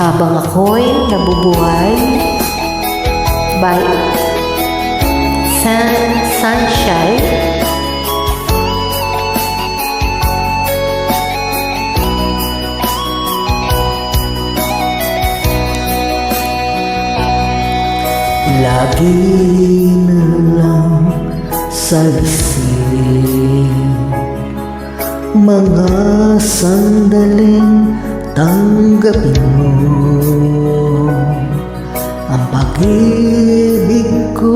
habang ako'y nabubuhay by sun, sunshine. Lagi na lang sa isip Mga sandaling tanggapin mo. Ang pag-ibig ko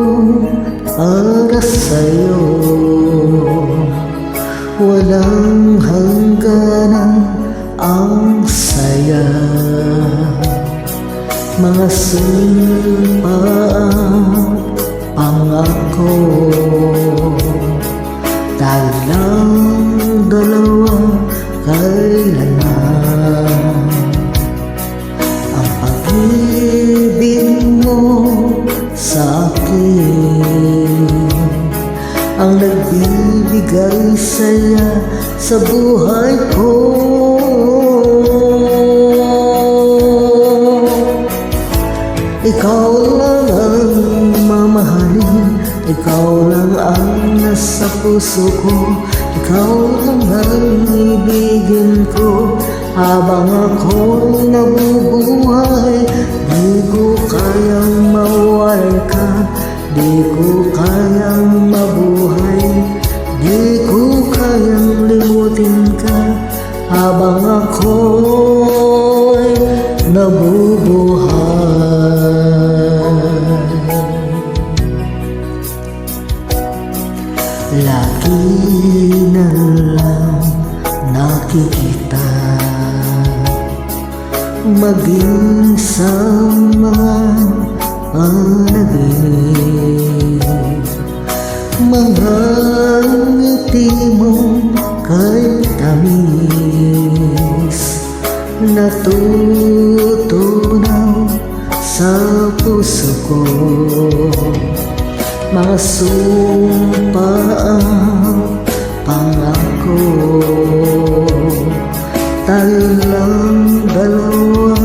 para sa'yo. Walang hangganan ang saya. Mga sumpaang pangako. Kailanman Ang nagbibigay saya sa buhay ko. Ikaw lang ang mamahalin Ikaw lang ang nasa puso ko Ikaw lang ang ibigin ko. Habang ako'y nabubuhay Di ko kayang mawal ka Di ko kayang mabuhay Di ko kayang limutin ka. Habang ako'y nabubuhay. Lagi na lang nakikita. Maging sa mga panaginip Natutunaw sa puso ko. Mga sumpaang pangako. Tayo lang dalawa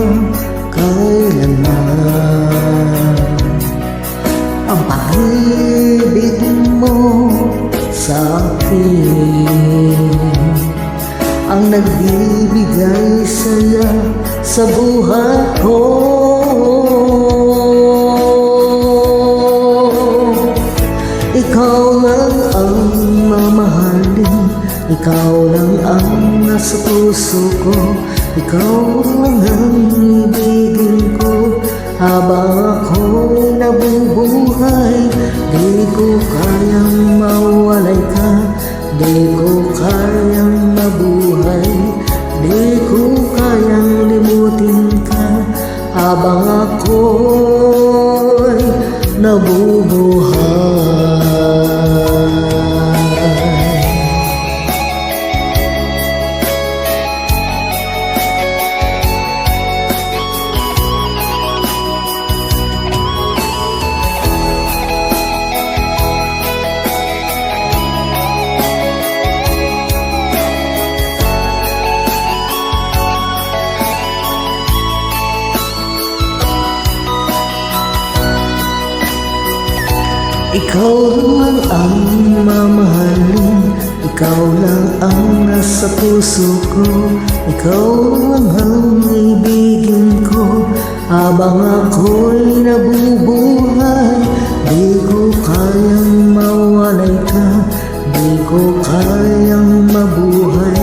kailanman Ang pag-ibig mo sa akin. Ang nagbibigay saya sa buhay ko. Ikaw lang ang mamahalin Ikaw lang ang nasa puso ko. Ikaw lang ang ibigin ko Habang ako'y nabubuhay. Di ko kayang mawalay ka Di ko Habang ako'y nabubuhay Ikaw lang ang mamahalin Ikaw lang ang nasa puso ko. Ikaw lang ang ibigin ko. Habang ako'y nabubuhay Di ko kayang mawalay ka. Di ko kayang mabuhay.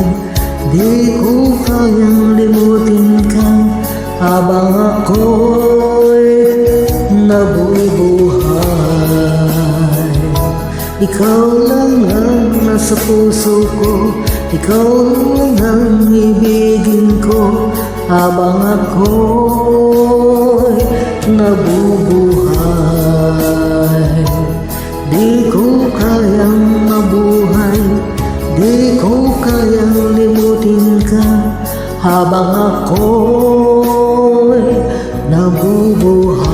Di ko kayang limutin ka. Habang ako'y Ikaw lang ang nasa puso ko. Ikaw lang ang ibigin ko. Habang ako'y nabubuhay. Di ko kayang mabuhay. Di ko kayang limutin ka. Habang ako'y nabubuhay